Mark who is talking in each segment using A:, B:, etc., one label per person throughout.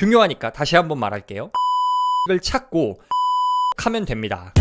A: 중요하니까 다시 한번 말할게요. 을 찾고 하면 됩니다.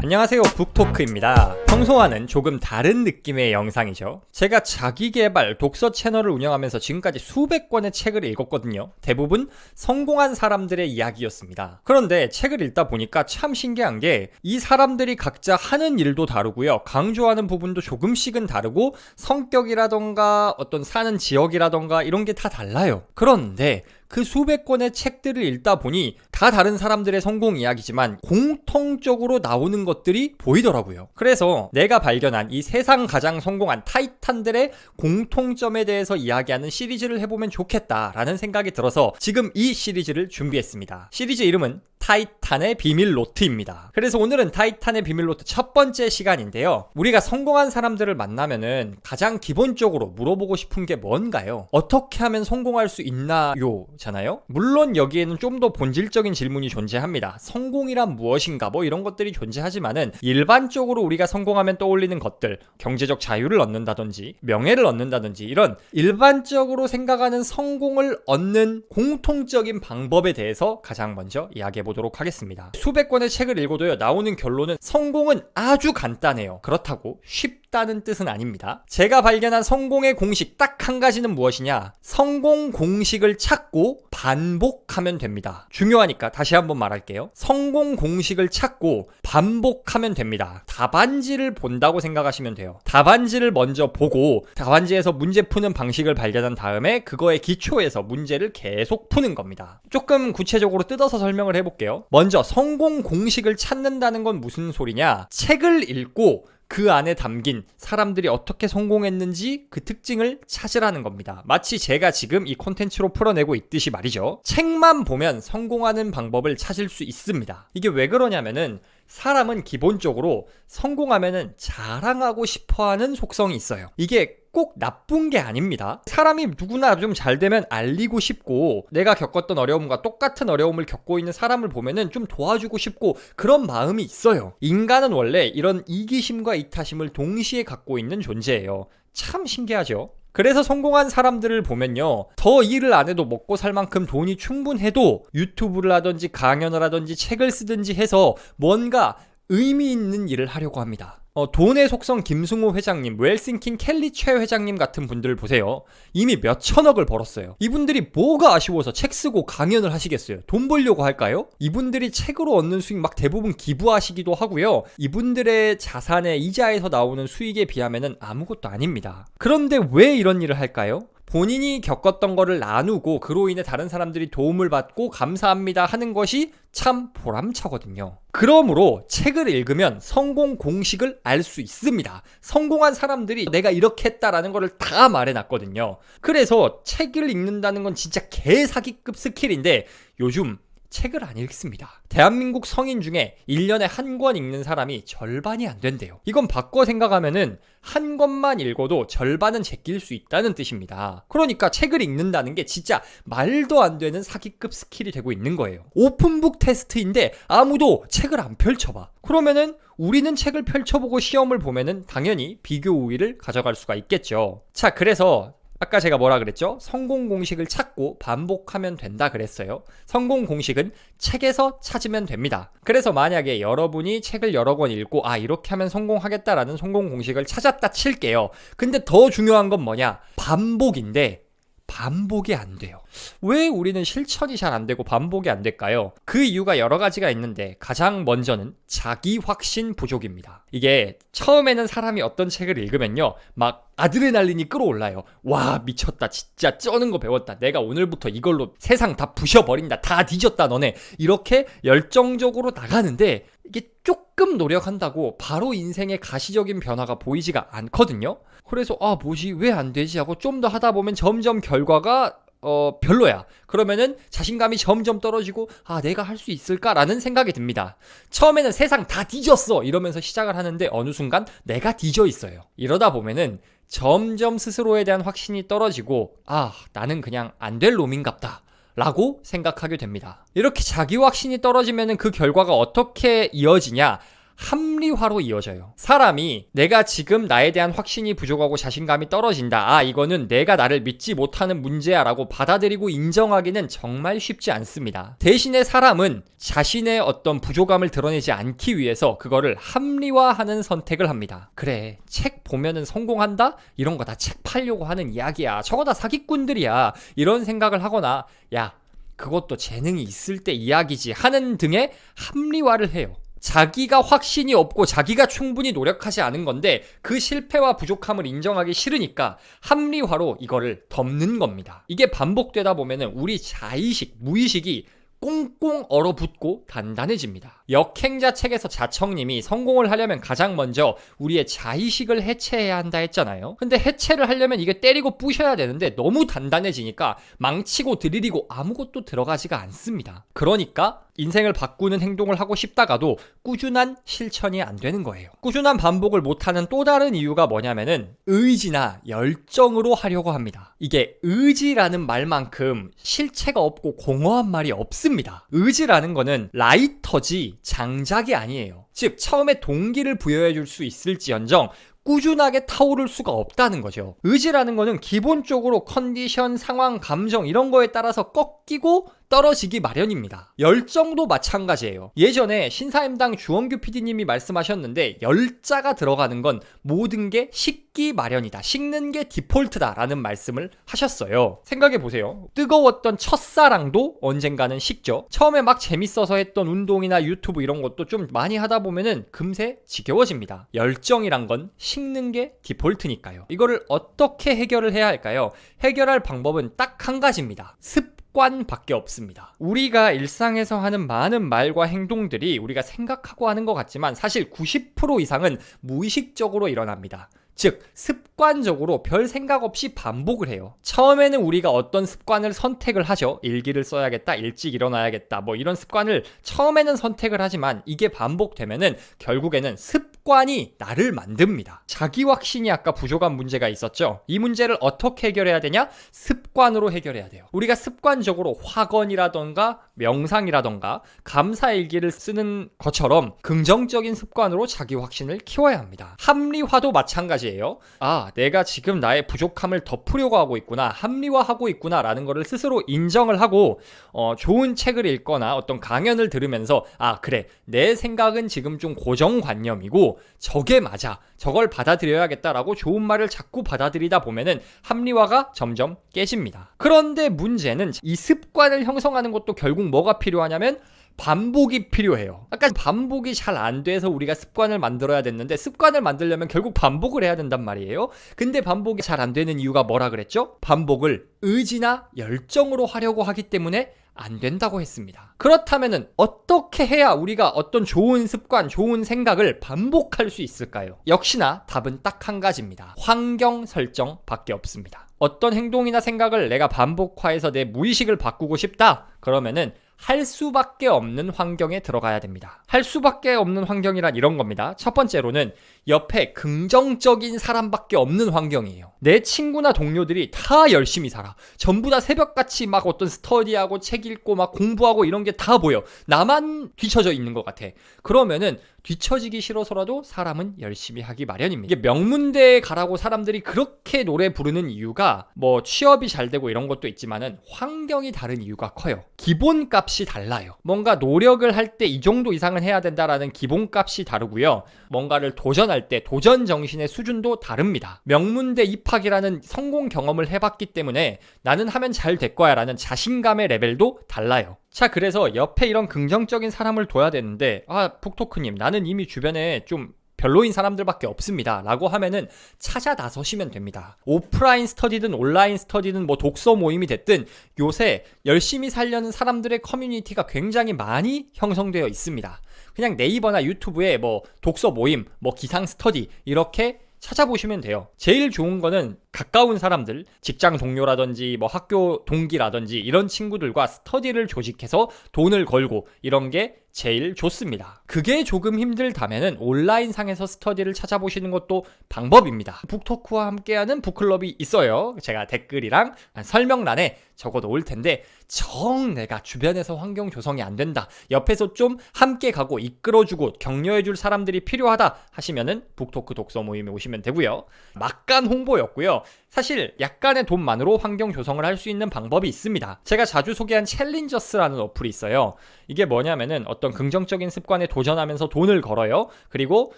A: 안녕하세요 북토크입니다 평소와는 조금 다른 느낌의 영상이죠. 제가 자기개발 독서 채널을 운영하면서 지금까지 수백 권의 책을 읽었거든요. 대부분 성공한 사람들의 이야기였습니다. 그런데 책을 읽다 보니까 참 신기한 게 이 사람들이 각자 하는 일도 다르고요. 강조하는 부분도 조금씩은 다르고 성격이라던가 어떤 사는 지역이라던가 이런 게 다 달라요. 그런데 그 수백 권의 책들을 읽다 보니 다 다른 사람들의 성공 이야기지만 공통적으로 나오는 것들이 보이더라고요. 그래서 내가 발견한 이 세상 가장 성공한 타이탄들의 공통점에 대해서 이야기하는 시리즈를 해보면 좋겠다라는 생각이 들어서 지금 이 시리즈를 준비했습니다. 시리즈 이름은 타이탄의 비밀 노트입니다. 그래서 오늘은 타이탄의 비밀 노트 첫 번째 시간인데요. 우리가 성공한 사람들을 만나면은 가장 기본적으로 물어보고 싶은 게 뭔가요? 어떻게 하면 성공할 수 있나요? 잖아요. 물론 여기에는 좀 더 본질적인 질문이 존재합니다. 성공이란 무엇인가 뭐 이런 것들이 존재하지만은 일반적으로 우리가 성공하면 떠올리는 것들, 경제적 자유를 얻는다든지 명예를 얻는다든지 이런 일반적으로 생각하는 성공을 얻는 공통적인 방법에 대해서 가장 먼저 이야기해 보도록 하겠습니다. 수백 권의 책을 읽어도요, 나오는 결론은 성공은 아주 간단해요. 그렇다고 쉽 다는 뜻은 아닙니다. 제가 발견한 성공의 공식 딱 한 가지는 무엇이냐? 성공 공식을 찾고 반복하면 됩니다. 중요하니까 다시 한번 말할게요. 성공 공식을 찾고 반복하면 됩니다. 답안지를 본다고 생각하시면 돼요. 답안지를 먼저 보고 답안지에서 문제 푸는 방식을 발견한 다음에 그거에 기초해서 문제를 계속 푸는 겁니다. 조금 구체적으로 뜯어서 설명을 해볼게요. 먼저 성공 공식을 찾는다는 건 무슨 소리냐? 책을 읽고 그 안에 담긴 사람들이 어떻게 성공했는지 그 특징을 찾으라는 겁니다. 마치 제가 지금 이 콘텐츠로 풀어내고 있듯이 말이죠. 책만 보면 성공하는 방법을 찾을 수 있습니다. 이게 왜 그러냐면은 사람은 기본적으로 성공하면은 자랑하고 싶어 하는 속성이 있어요. 이게 꼭 나쁜 게 아닙니다. 사람이 누구나 좀 잘 되면 알리고 싶고 내가 겪었던 어려움과 똑같은 어려움을 겪고 있는 사람을 보면은 좀 도와주고 싶고 그런 마음이 있어요. 인간은 원래 이런 이기심과 이타심을 동시에 갖고 있는 존재예요. 참 신기하죠? 그래서 성공한 사람들을 보면요. 더 일을 안 해도 먹고 살 만큼 돈이 충분해도 유튜브를 하든지 강연을 하든지 책을 쓰든지 해서 뭔가 의미 있는 일을 하려고 합니다. 어, 돈의 속성 김승호 회장님, 웰싱킹 켈리 최 회장님 같은 분들을 보세요. 이미 몇 천억을 벌었어요. 이분들이 뭐가 아쉬워서 책 쓰고 강연을 하시겠어요? 돈 벌려고 할까요? 이분들이 책으로 얻는 수익 막 대부분 기부하시기도 하고요. 이분들의 자산의 이자에서 나오는 수익에 비하면 아무것도 아닙니다. 그런데 왜 이런 일을 할까요? 본인이 겪었던 거를 나누고 그로 인해 다른 사람들이 도움을 받고 감사합니다 하는 것이 참 보람차거든요. 그러므로 책을 읽으면 성공 공식을 알 수 있습니다. 성공한 사람들이 내가 이렇게 했다라는 거를 다 말해놨거든요. 그래서 책을 읽는다는 건 진짜 개사기급 스킬인데 요즘 책을 안 읽습니다. 대한민국 성인 중에 1년에 한 권 읽는 사람이 절반이 안 된대요. 이건 바꿔 생각하면은 한 권만 읽어도 절반은 제낄 수 있다는 뜻입니다. 그러니까 책을 읽는다는 게 진짜 말도 안 되는 사기급 스킬이 되고 있는 거예요. 오픈북 테스트인데 아무도 책을 안 펼쳐봐. 그러면은 우리는 책을 펼쳐보고 시험을 보면은 당연히 비교 우위를 가져갈 수가 있겠죠. 자, 그래서 아까 제가 뭐라 그랬죠? 성공 공식을 찾고 반복하면 된다 그랬어요. 성공 공식은 책에서 찾으면 됩니다. 그래서 만약에 여러분이 책을 여러 권 읽고 아 이렇게 하면 성공하겠다라는 성공 공식을 찾았다 칠게요. 근데 더 중요한 건 뭐냐? 반복인데 반복이 안 돼요. 왜 우리는 실천이 잘 안 되고 반복이 안 될까요? 그 이유가 여러 가지가 있는데 가장 먼저는 자기 확신 부족입니다. 이게 처음에는 사람이 어떤 책을 읽으면요. 막 아드레날린이 끌어올라요. 와, 미쳤다. 진짜 쩌는 거 배웠다. 내가 오늘부터 이걸로 세상 다 부셔버린다. 다 뒤졌다, 너네. 이렇게 열정적으로 나가는데 이게 조금 노력한다고 바로 인생의 가시적인 변화가 보이지가 않거든요. 그래서 아 뭐지 왜 안 되지 하고 좀 더 하다 보면 점점 결과가 어 별로야. 그러면은 자신감이 점점 떨어지고 아 내가 할 수 있을까라는 생각이 듭니다. 처음에는 세상 다 뒤졌어 이러면서 시작을 하는데 어느 순간 내가 뒤져 있어요. 이러다 보면은 점점 스스로에 대한 확신이 떨어지고 아 나는 그냥 안 될 놈인갑다. 라고 생각하게 됩니다. 이렇게 자기 확신이 떨어지면 그 결과가 어떻게 이어지냐? 합리화로 이어져요. 사람이 내가 지금 나에 대한 확신이 부족하고 자신감이 떨어진다. 아, 이거는 내가 나를 믿지 못하는 문제야 라고 받아들이고 인정하기는 정말 쉽지 않습니다. 대신에 사람은 자신의 어떤 부족함을 드러내지 않기 위해서 그거를 합리화하는 선택을 합니다. 그래, 책 보면은 성공한다? 이런 거 다 책 팔려고 하는 이야기야. 저거 다 사기꾼들이야. 이런 생각을 하거나, 야, 그것도 재능이 있을 때 이야기지 하는 등의 합리화를 해요. 자기가 확신이 없고 자기가 충분히 노력하지 않은 건데 그 실패와 부족함을 인정하기 싫으니까 합리화로 이거를 덮는 겁니다. 이게 반복되다 보면은 우리 자의식, 무의식이 꽁꽁 얼어붙고 단단해집니다. 역행자 책에서 자청님이 성공을 하려면 가장 먼저 우리의 자의식을 해체해야 한다 했잖아요. 근데 해체를 하려면 이게 때리고 부셔야 되는데 너무 단단해지니까 망치고 드리리고 아무것도 들어가지가 않습니다. 그러니까 인생을 바꾸는 행동을 하고 싶다가도 꾸준한 실천이 안 되는 거예요. 꾸준한 반복을 못하는 또 다른 이유가 뭐냐면은 의지나 열정으로 하려고 합니다. 이게 의지라는 말만큼 실체가 없고 공허한 말이 없습니다. 의지라는 거는 라이터지 장작이 아니에요. 즉, 처음에 동기를 부여해 줄 수 있을지언정 꾸준하게 타오를 수가 없다는 거죠. 의지라는 거는 기본적으로 컨디션, 상황, 감정 이런 거에 따라서 꺾이고 떨어지기 마련입니다. 열정도 마찬가지예요. 예전에 신사임당 주원규 PD님이 말씀하셨는데 열자가 들어가는 건 모든 게 식기 마련이다. 식는 게 디폴트다라는 말씀을 하셨어요. 생각해 보세요. 뜨거웠던 첫사랑도 언젠가는 식죠. 처음에 막 재밌어서 했던 운동이나 유튜브 이런 것도 좀 많이 하다 보면은 금세 지겨워집니다. 열정이란 건 식는 게 디폴트니까요. 이거를 어떻게 해결을 해야 할까요? 해결할 방법은 딱 한 가지입니다. 습 습관밖에 없습니다. 우리가 일상에서 하는 많은 말과 행동들이 우리가 생각하고 하는 것 같지만 사실 90% 이상은 무의식적으로 일어납니다. 즉, 습관적으로 별 생각 없이 반복을 해요. 처음에는 우리가 어떤 습관을 선택을 하죠. 일기를 써야겠다, 일찍 일어나야겠다, 뭐 이런 습관을 처음에는 선택을 하지만 이게 반복되면은 결국에는 습 관이 나를 만듭니다. 자기 확신이 아까 부족한 문제가 있었죠. 이 문제를 어떻게 해결해야 되냐? 습관으로 해결해야 돼요. 우리가 습관적으로 확언이라던가 명상이라던가 감사일기를 쓰는 것처럼 긍정적인 습관으로 자기 확신을 키워야 합니다. 합리화도 마찬가지예요. 아, 내가 지금 나의 부족함을 덮으려고 하고 있구나, 합리화하고 있구나라는 것을 스스로 인정을 하고 어, 좋은 책을 읽거나 어떤 강연을 들으면서 아, 그래, 내 생각은 지금 좀 고정관념이고 저게 맞아, 저걸 받아들여야겠다라고 좋은 말을 자꾸 받아들이다 보면은 합리화가 점점 깨집니다. 그런데 문제는 이 습관을 형성하는 것도 결국 뭐가 필요하냐면 반복이 필요해요. 아까 반복이 잘 안 돼서 우리가 습관을 만들어야 됐는데 습관을 만들려면 결국 반복을 해야 된단 말이에요. 근데 반복이 잘 안 되는 이유가 뭐라 그랬죠? 반복을 의지나 열정으로 하려고 하기 때문에 안 된다고 했습니다. 그렇다면은 어떻게 해야 우리가 어떤 좋은 습관, 좋은 생각을 반복할 수 있을까요? 역시나 답은 딱 한 가지입니다. 환경 설정밖에 없습니다. 어떤 행동이나 생각을 내가 반복화해서 내 무의식을 바꾸고 싶다. 그러면은 할 수밖에 없는 환경에 들어가야 됩니다. 할 수밖에 없는 환경이란 이런 겁니다. 첫 번째로는 옆에 긍정적인 사람밖에 없는 환경이에요. 내 친구나 동료들이 다 열심히 살아. 전부 다 새벽같이 막 어떤 스터디하고 책 읽고 막 공부하고 이런 게 다 보여. 나만 뒤처져 있는 것 같아. 그러면은 뒤처지기 싫어서라도 사람은 열심히 하기 마련입니다. 이게 명문대에 가라고 사람들이 그렇게 노래 부르는 이유가 뭐 취업이 잘 되고 이런 것도 있지만은 환경이 다른 이유가 커요. 기본값이 달라요. 뭔가 노력을 할 때 이 정도 이상은 해야 된다라는 기본값이 다르고요. 뭔가를 도전할 때 도전 정신의 수준도 다릅니다. 명문대 입학이라는 성공 경험을 해봤기 때문에 나는 하면 잘 될 거야 라는 자신감의 레벨도 달라요. 자, 그래서 옆에 이런 긍정적인 사람을 둬야 되는데, 아, 북토크님, 나는 이미 주변에 좀 별로인 사람들밖에 없습니다. 라고 하면은 찾아 나서시면 됩니다. 오프라인 스터디든 온라인 스터디든 뭐 독서 모임이 됐든 요새 열심히 살려는 사람들의 커뮤니티가 굉장히 많이 형성되어 있습니다. 그냥 네이버나 유튜브에 뭐 독서 모임, 뭐 기상 스터디 이렇게 찾아보시면 돼요. 제일 좋은 거는 가까운 사람들, 직장 동료라든지 뭐 학교 동기라든지 이런 친구들과 스터디를 조직해서 돈을 걸고 이런 게 제일 좋습니다. 그게 조금 힘들다면은 온라인 상에서 스터디를 찾아보시는 것도 방법입니다. 북토크와 함께하는 북클럽이 있어요. 제가 댓글이랑 설명란에 적어 놓을 텐데 정 내가 주변에서 환경 조성이 안 된다. 옆에서 좀 함께 가고 이끌어주고 격려해줄 사람들이 필요하다 하시면은 북토크 독서 모임에 오시면 되고요. 막간 홍보였고요. 사실 약간의 돈만으로 환경 조성을 할 수 있는 방법이 있습니다. 제가 자주 소개한 챌린저스라는 어플이 있어요. 이게 뭐냐면은 어떤 긍정적인 습관에 도전하면서 돈을 걸어요. 그리고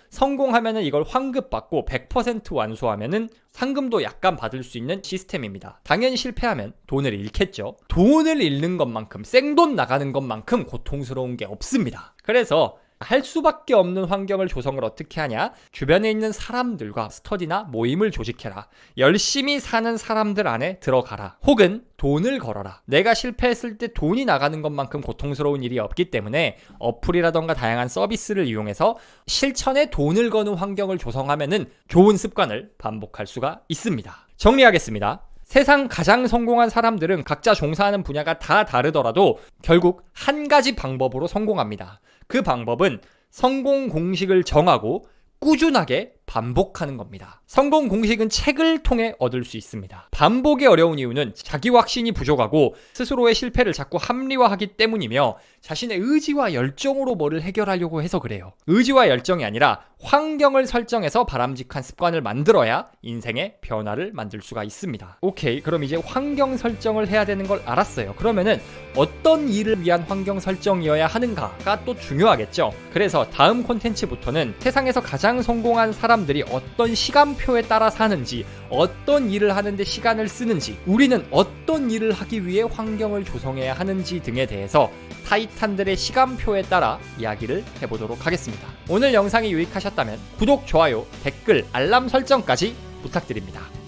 A: 성공하면은 이걸 환급 받고 100% 완수하면은 상금도 약간 받을 수 있는 시스템입니다. 당연히 실패하면 돈을 잃겠죠. 돈을 잃는 것만큼 생돈 나가는 것만큼 고통스러운 게 없습니다. 그래서 할 수밖에 없는 환경을 조성을 어떻게 하냐? 주변에 있는 사람들과 스터디나 모임을 조직해라. 열심히 사는 사람들 안에 들어가라. 혹은 돈을 걸어라. 내가 실패했을 때 돈이 나가는 것만큼 고통스러운 일이 없기 때문에 어플이라던가 다양한 서비스를 이용해서 실천에 돈을 거는 환경을 조성하면은 좋은 습관을 반복할 수가 있습니다. 정리하겠습니다. 세상 가장 성공한 사람들은 각자 종사하는 분야가 다 다르더라도 결국 한 가지 방법으로 성공합니다. 그 방법은 성공 공식을 정하고 꾸준하게 반복하는 겁니다. 성공 공식은 책을 통해 얻을 수 있습니다. 반복이 어려운 이유는 자기 확신이 부족하고 스스로의 실패를 자꾸 합리화하기 때문이며 자신의 의지와 열정으로 뭐를 해결하려고 해서 그래요. 의지와 열정이 아니라 환경을 설정해서 바람직한 습관을 만들어야 인생의 변화를 만들 수가 있습니다. 오케이, 그럼 이제 환경 설정을 해야 되는 걸 알았어요. 그러면은 어떤 일을 위한 환경 설정이어야 하는가가 또 중요하겠죠. 그래서 다음 콘텐츠부터는 세상에서 가장 성공한 사람들이 어떤 시간표에 따라 사는지, 어떤 일을 하는데 시간을 쓰는지, 우리는 어떤 일을 하기 위해 환경을 조성해야 하는지 등에 대해서 타이탄들의 시간표에 따라 이야기를 해보도록 하겠습니다. 오늘 영상이 유익하셨다면 구독, 좋아요, 댓글, 알람 설정까지 부탁드립니다.